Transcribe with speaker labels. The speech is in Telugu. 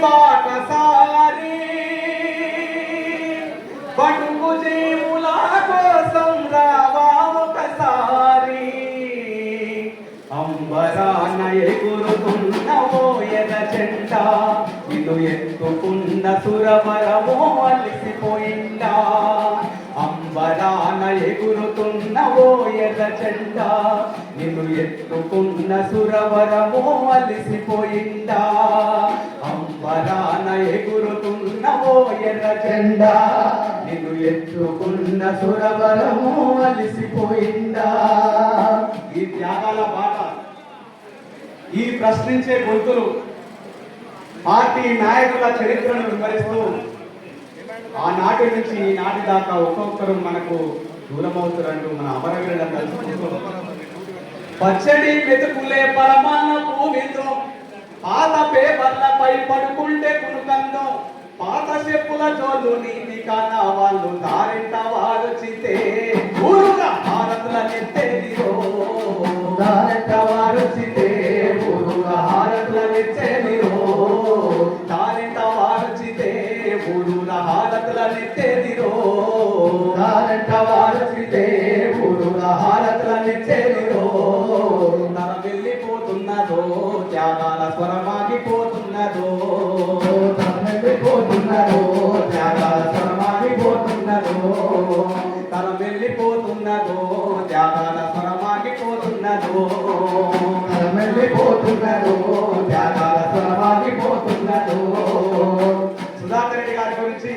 Speaker 1: బాటసారి బడుగు జీవుల కోసం రావా ఒకసారి. అంబరాన ఎగురుతున్నవో ఎద చెండ ఇటు ఎత్తుకున్న సురవరమో అలిసిపోయిందా? అంబరాన ఎగురుతున్నవో ఎద చెండ నిన్ను ఎత్తుకున్న సురవరమో అలిసిపోయిందా? ఎర్ర జెండా నిన్ను ఎత్తుకున్న సురబలము అలిసిపోయిందా? ఈ త్యాగాల బాట ఈ ప్రశ్నించే గొంతులు పార్టీ నాయకుల చరిత్రను వివరిస్తూ ఆనాటి నుంచి ఈనాటి దాకా ఒక్కొక్కరు మనకు దూరం అవుతారంటూ మన అమరవీరులను కలుసుకుంటూ పచ్చడి మెతుకులే పరమాన్న భూమితో పాత పేపర్లపై పడుకు చెప్పుల జోలు నీతి కాన వాళ్ళు దారింట వారొచ్చితే ఊరుగా హారతుల నెత్తేదిరో దారింట వారొచ్చితే ఊరుగా హారతుల నెత్తేదిరో దారింట వారొచ్చితే ఊరుగా హారతుల నెత్తేదిరో దారింట వారొచ్చితే ఊరుగా హారతుల నెత్తేదిరో తన వెళ్ళిపోతున్నదో త్యాగాల స్వరం వెళ్ళిపోతున్నారు త్యాగాల సమాగిపోతున్నారు సుధాకర్ రెడ్డి గారి గురించి